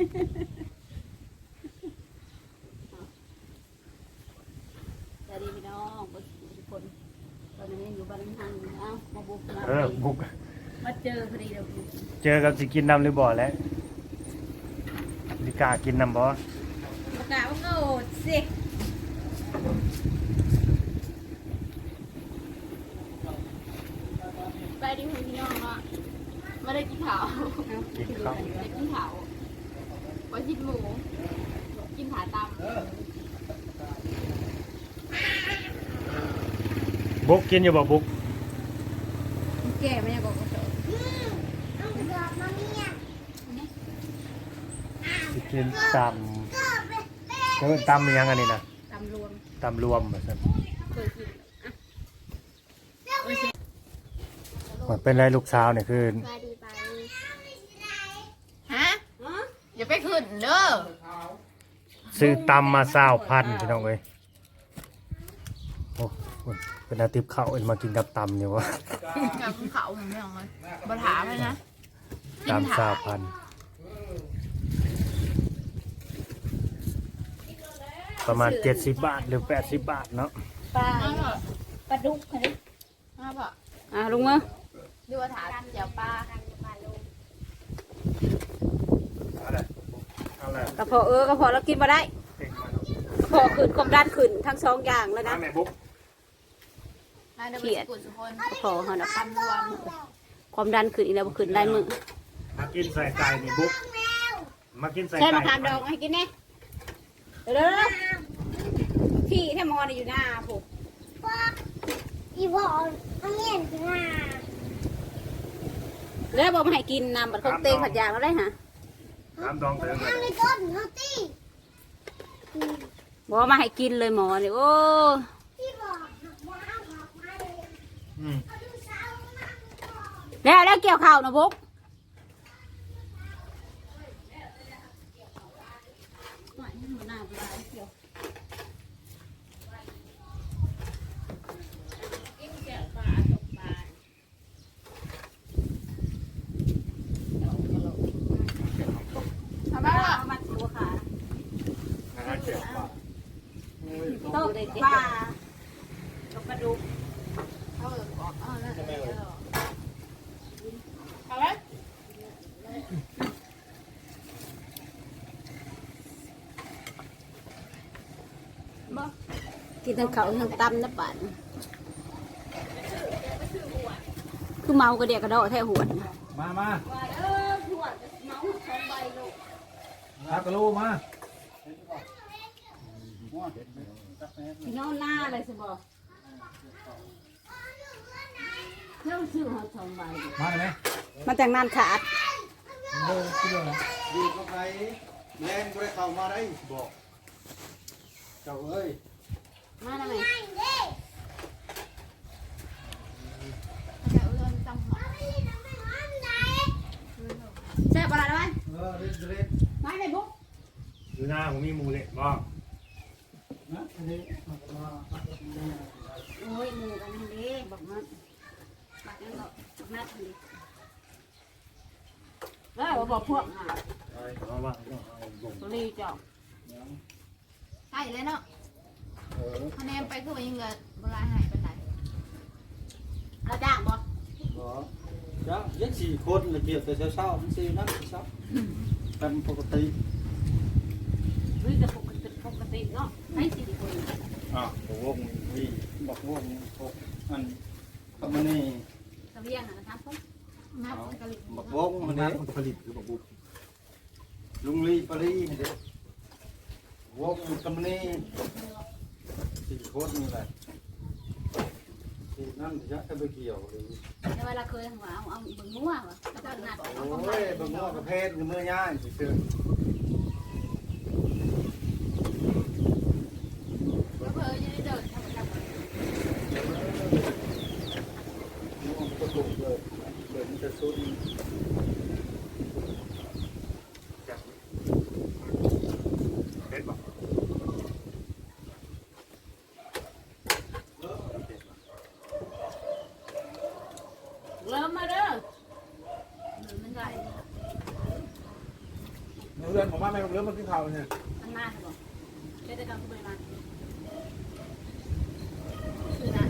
สวัสดีพี่น้องทุกคนตอนนี้อยู่บ้านทางเอ้ามาบุกมาเออบุก มาเจอพอดีเดี๋ยวบุกเจอกับสิกินน้ำหรือบ่แล้วลิกล้ากินน้ำบ่ประกาศว่าโง่สิไปดิพี่น้องเนาะไม่ได้กินข้าวกินข้าวได้กินข้าว ไว้กินหมู กินขาตบุกกินอยู่บ่บุกำแก่ไม่ยังก็กระโดดสิกินตำเออตำอิหยังอันนี้นะตำรวมตำรวมว่าซั่นเคยกินอะว่าเป็นไรลูกสาวเนี่ยคือไปดีไป ฮะอย่าไปขึ้นเด้อ ซื้อตำมาสาวพันพี่น้องเอ้ยโอ้คุณเป็นอาติบข้าวเอ็นมากินกับตำเนี่ยวะอยากกินเขาเหมือนกันเลยบ่ถามเลยนะตำสาวพันประมาณเจ็ดสิบบาทหรือแปดสิบบาทเนาะปลามาบ่ปลาดุกค่ะดิมาบ่อะลุงมาดูว่าถามเดี๋ยวป้าเอาเลยกระเพาะเออกระเพาะเรากินมาได้กระเพาะขึ้นความดันขึ้นทั้งสองอย่างแล้วนะแม่บุ๊กนายเดินเขียดกุลสุพลกระเพาะเขานะตำรวมความดันขึ้นอีกแล้วบ่ขึ้นได้มือมากินใส่ไก่นี่บุ๊กมากินใส่ใช่ไก่มะขามดองให้กินแน่เดี๋ยวๆพี่แท้มอนอยู่หน้าผมอีบอลอันนี้คือว่าแล้วบอกมาให้กินน้ำบัดคงเตงผัดยางแล้วได้ฮะ น้ำดองเติมอันนี้ต้นเขาตีบอกมาให้กินเลยหมอเนี่ยโอ้พี่บอกว่าเอาออกมาเลยอืมเอาดูสาวมาก่อนแล้วแล้วเกี่ยวข้าวนะบุกทำไมล่ะมาตัวขา นะเกี่ยวกับ โต๊ะปลาตกกระดูกเอาเออออกเอาแล้วเอาไว้กินทั้งเขาวทั้งตำนะป่านคือเมากระเดียกกระโดดแท้หัวน่ะมามาเออหัวเมาสองใบลูกรับกระลูกมา พี่น้องหน้าเลยสิบอกเที่ยวซื้อหอสองใบมาเลยไหมมาแต่งนานขาดเบอร์ที่เดียวนะดีเข้าไปแรงก็ได้เข้ามาได้บอกเจ้าเอ้ยมาทำไมไอ้เด้เดี๋ยวเรื่องจำหัวพี่ทำไมห้ามไหนแซ่บอะไรไหมเออเล่นเล่นไม่ในบุ๊กดูหน้าผมมีหมูเล็กบ้างนะอันนี้มา โอ้ยหมูกันนั่นดิบอกมาบักนั่นก็บักนัดนั่นดิแล้วบอกพวกอะราะว่าเอบ่งตัวรีเจ้าใช่เลยเนาะเออคะแนนไปคือว่ายังเหลือเวลาหายไปไหนเราจ้างบอกบอกจ้าเย็นสี่คนละเกียรแต่เช้าๆมันสี่นั่นเช้าตามปกติเฮ้ยแต่ปกติปกติเนาะให้สิคน อะบอกวงนี่บอกวงพกอันก็มันนี่กระเบียงนะครับผมนับกะลิบอกวงมันนี่ผลิตคือบอกบุกลุงลีปรีนี่เด็กวงก็มันนี่สี่คนนี่แหละสี่นั่นจะจะไปเกี่ยวหรือแต่เวลาเคยหัวเอาเอาบึงงัววะแล้วก็หนัดเอาโอ้ยบางงอกระเพศเมื่อย่างสิเตือน แล้วเพื่อจะได้เดินทำกับ งอกก็ถูกเลยเดินจะสุด เล็กบ้าง เริ่มมาเด้อ มันได้ ม เรื่องของบ้านแม่เรื่องมันขึ้นเขาเนี่ยมันมาใช่ปะเจ๊จะกำคือมาคือนะ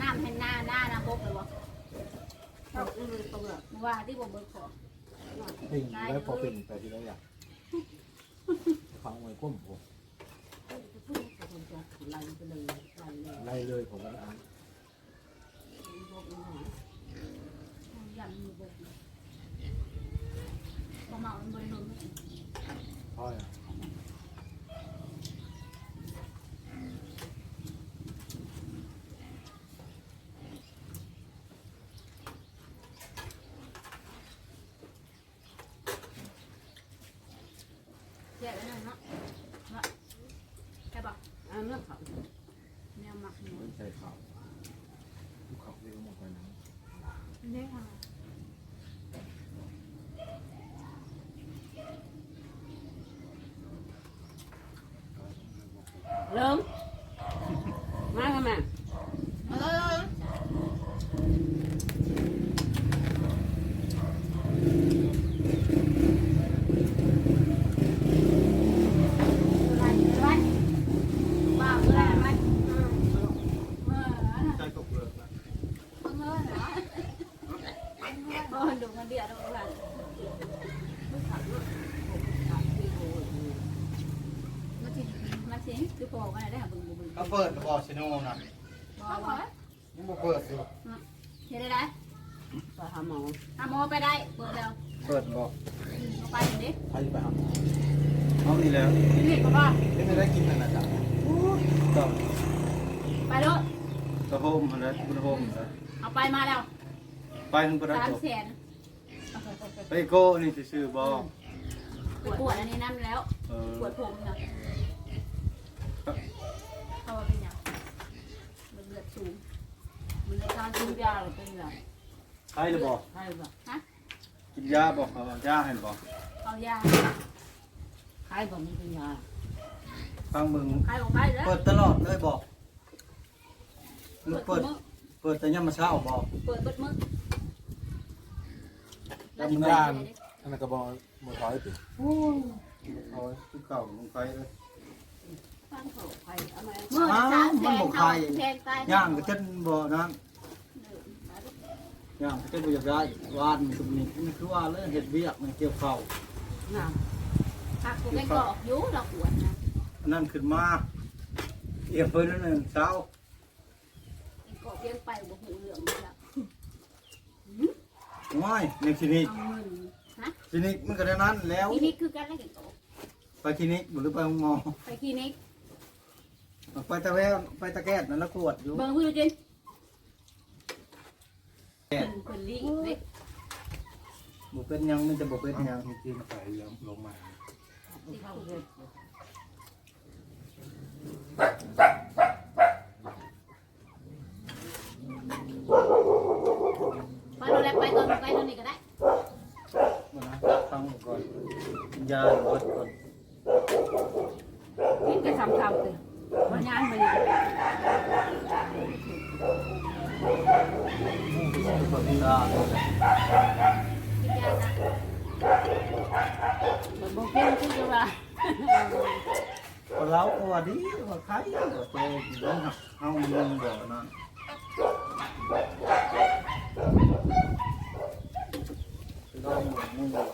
น้ำให้หน้าหน้าน้ำบกเลยวะเราอือตรงเลยว่าที่ผมเบิกขอปิ่งแล้วพอปิ่งไปทีละอย่างฟังไว้ก้มผม ไล่เลยผมก็อ่านยันมือบกพอเมามันบริโภคพ่อยแย่ไปหน่อยเนาะแค่บอกเอาเนื้อเขา เนื้อหมักหมูใส่ข่าวทุกข่าวเรียกหมดไปนั้นเนื้อค่ะเริ่มมากันมา เออ อะไรอะไรบ้าอะไรอะไรเออ ใจตกเรือนะ เออเหรอโอ้ดูมันเดือดดู มันมาสิมาสิคือบอกว่าได้หาบึงบึงเขาเปิดบอชโน่นะบอกว่ายังบ่เปิดอยู่เห็นได้ไหมไปหาหมอหาหมอไปได้เปิดแล้วเปิดบ่เอาไปดิใครไปหาเอานี่แล้วนี่ก็ว่าไม่ได้กินนั่นน่ะจ้ะก็ไปด้วยกระโฮมอะไรกระโฮมนะเอาไปมาแล้วไปถึงประสามจบแสน ไปโก้นี่ซื่อๆบ่ปวดปวดอันนี้นั่นแล้วเออปวดผมนะเขาว่าเป็นยังมันเลือดสูงมันเลยการกินยาหรือเป็นยังใครหรือบ่ใช่ป่ะฮะกินยาบ่เอายาให้บ่เอายาใครบอกมีเป็นยาฟังมึงใครบอกใครแล้วเปิดตลอดเลยบ่มึงเปิเปิดดมือเปิดแต่ยามมื้อเช้าบ่เปิดเปิดมือ ทำงานอันนั้นก็บอกหมดถอยปิดเอาไว้คือเก่าลงไปเลยมือสามแสนเขาแทงตายย่างก็เต้นบ่นั้นย่างก็เต้นบ่อยากได้วานมันก็นี่นี่คือว่าเลยเฮ็ดเวียกมันเกี่ยวข้าวผักกูไม่กรอกยูเราปวดนะอันนั้นขึ้นมาเอียงเพิ่นนั่นนะเช้ากรอกเพียงไปบ่หูเหลืองเลย ละง่ายในคลินิกเอาเงินฮะคลินิกมันก็ได้นั้นแล้ว คลินิกคือการอะไรกันโตไปคลินิกหรือไปหมอไปคลินิกไปตะแววไปตะแกดนั่นแล้วกวดอยู่เบิ่งผู้ดูจริงเป็นคนลิงเล็กบ่เป็นหยังมันจะบ่เป็นหยังจริงใส่ลงมา ที่เขาเลยไปดูแลไปก่อนไปตรงนี้ก็ได้ มานะฟังก่อน ยาลดก่อนนี่ก็สำคัญเลยวันงานมาอยู่ก่อนยากินยานะเหมือนบอกเพื่อนที่จะว่าเราก็ว่าดีว่าใครว่าตัวอยู่แล้วเฮามันบ่นะลองมึง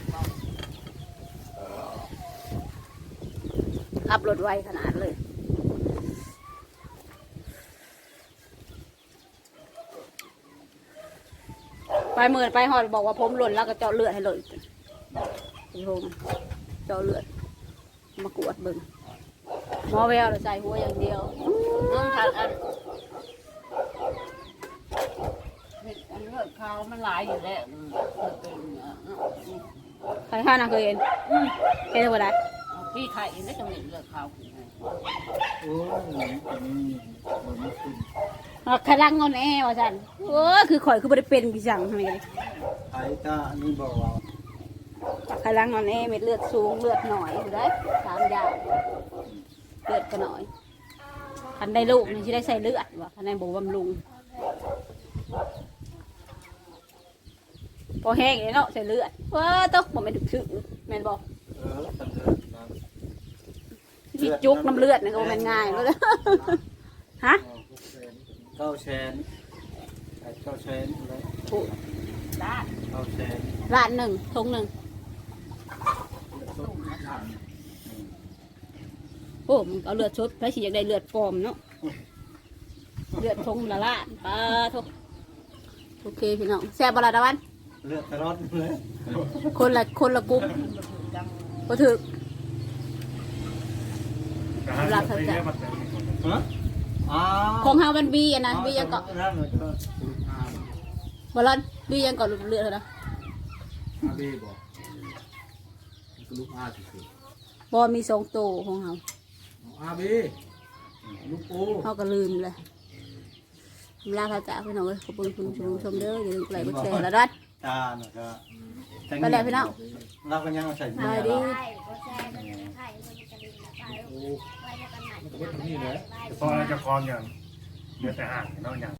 บรถไวขนาดเลยไปเหมือนไปหอดบอกว่าผมหล่นแล้วก็เจาะเลือดให้เลยโยมเจาะเลือด มากวดเบิ่งมอเวลใส่หัวอย่างเดียวน้องทัดอันเห็ดอันเลือดขาวมันหลายอยู่แล้วใครห้านะเคยเห็นเห็นเท่ไหร พี่ไข่ได้จะมีเลือดเขาโอ้ยอันนี้มันไม่ขึ้นอ๋อขลังงอนแอว่าซั่นโอ้คือข่อยคือบ่ได้เป็นพี่จังทำไมเลยไอ้ตาอันนี้บอกว่าขลังงอนแอเม็ดเลือดสูงเลือดหน่อยอยู่ได้สามอย่างเลือดก็หน่อยคันได้ลูกนี่สิได้ใส่เลือดว่ะคันได้บ่บำรุงพอแห้งเลยเนาะใส่เลือดว้าต้องบ่แม่นถึกๆแม่นบ่ เออตันเดินนะ ที่จุกน้ำเลือดนี่ก็บ่แม่นง่ายเลยฮะเก้าแชนไอ้เก้าแชนอะไรถูกด้านเก้าแชนร้านหนึ่งทงหนึ่งโอ้มึงเอาเลือดชดพระฉีอยากได้เลือดปลอมเนาะเลือดทงละล้านปลาทุกโอเคพี่น้องแซ่บบลาดาวัน เลือดตลอดเลยคนละคนละกลุ่มก็ถือ หลักสัจจะฮะอ้าวของเฮามันบีอันนั้นบียังเกาะนั่นเลยก็บอลอนบียังเกาะเลือดนะอาบีบอกมันก็ลูกอาสิสิบอมีสองโตวของเฮาอาบีลูกปูเฮาก็ลืมเลยลาพระจ่าพี่น้องเอ้ยขอบคุณคุณผู้ชมเด้ออย่าลืมกดไลค์กดแชร์แล้วด้วยตาเนาะก็ไปแล้วพี่น้องเราก็ยังเอาใส่สวัสดี ไข่ก็แช่เป็นไข่มันจะดินนะ ไข่โอ้ไว้จะกันไหนมันก็เป็นแบบนี้แหละพอเราจะคลองอย่างเดือแต่ห่างเนาะอย่าง